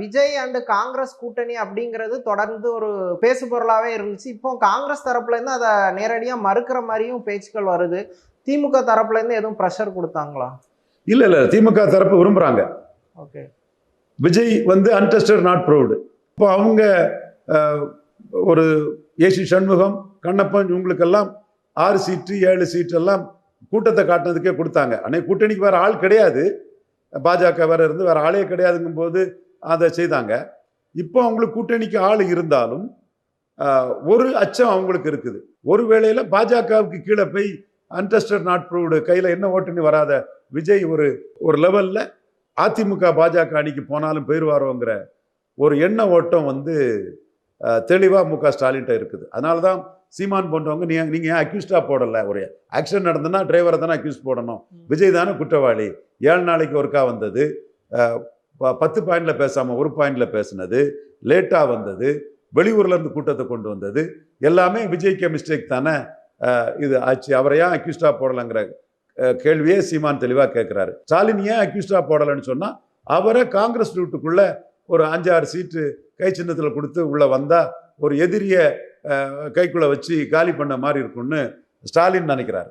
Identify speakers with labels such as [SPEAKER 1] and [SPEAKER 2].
[SPEAKER 1] Vijay and Congress கூட்டணி அப்படிங்கிறது தொடர்ந்து ஒரு பேசு பொருளாவே இருந்துச்சு. இப்போ காங்கிரஸ் தரப்புல இருந்து அதை நேரடியா மறுக்கிற மாதிரியும் பேச்சுக்கள் வருது. திமுக தரப்புல இருந்து எதுவும் ப்ரெஷர் கொடுத்தாங்களா?
[SPEAKER 2] இல்ல இல்ல. திமுக தரப்பு விரும்புறாங்க.
[SPEAKER 1] ஓகே.
[SPEAKER 2] விஜய் வந்து அன்டெஸ்டட் நாட் ப்ரௌடு இப்போ அவங்க ஒரு ஏசி சண்முகம் கண்ணப்பன் இவங்களுக்கெல்லாம் ஆறு சீட்டு ஏழு சீட்டு எல்லாம் கூட்டத்தை காட்டினதுக்கே கொடுத்தாங்க. அன்னைக்கு கூட்டணிக்கு வேற ஆள் கிடையாது. பாஜக வேற இருந்து வேற ஆளே கிடையாதுங்கும் போது அதை செய்தாங்க. இப்போ அவங்களுக்கு கூட்டணிக்கு ஆள் இருந்தாலும் ஒரு அச்சம் அவங்களுக்கு இருக்குது. ஒரு வேளையில பாஜகவுக்கு கீழே போய் அன்டெஸ்டட் நாட் ப்ரூவ்டு கையில் என்ன ஓட்டுன்னு வராத விஜய் ஒரு ஒரு லெவல்ல அதிமுக பாஜக அணிக்கு போனாலும் போயிடுவாரோங்கிற ஒரு எண்ண ஓட்டம் வந்து தெளிவாக மு க ஸ்டாலின்ட்ட இருக்குது. அதனால தான் சீமான் போன்றவங்க நீ நீங்கள் ஏன் அக்யூஸ்டா போடலை? ஒரு ஆக்சிடென்ட் நடந்ததுன்னா டிரைவரை தானே அக்யூஸ் போடணும். விஜய் தானே குற்றவாளி. ஏழு நாளைக்கு ஒருக்கா வந்தது. பத்து பாயிண்டில் பேசாமல் ஒரு பாயிண்டில் பேசினது லேட்டாக வந்தது வெளியூர்லேருந்து கூட்டத்தை கொண்டு வந்தது எல்லாமே விஜய்க்கு மிஸ்டேக் தானே இது ஆச்சு. அவரை ஏன் அக்யூஸ்டா போடலைங்கிற கேள்வியே சீமான் தெளிவாக கேட்குறாரு. ஸ்டாலின் ஏன் அக்யூஸ்டா போடலைன்னு சொன்னால் அவரை காங்கிரஸ் ரூட்டுக்குள்ளே ஒரு அஞ்சாறு சீட்டு கை சின்னத்தில் கொடுத்து உள்ளே வந்தால் ஒரு எதிரியை கைக்குள்ளே வச்சு காலி பண்ண மாதிரி இருக்கும்னு ஸ்டாலின் நினைக்கிறார்.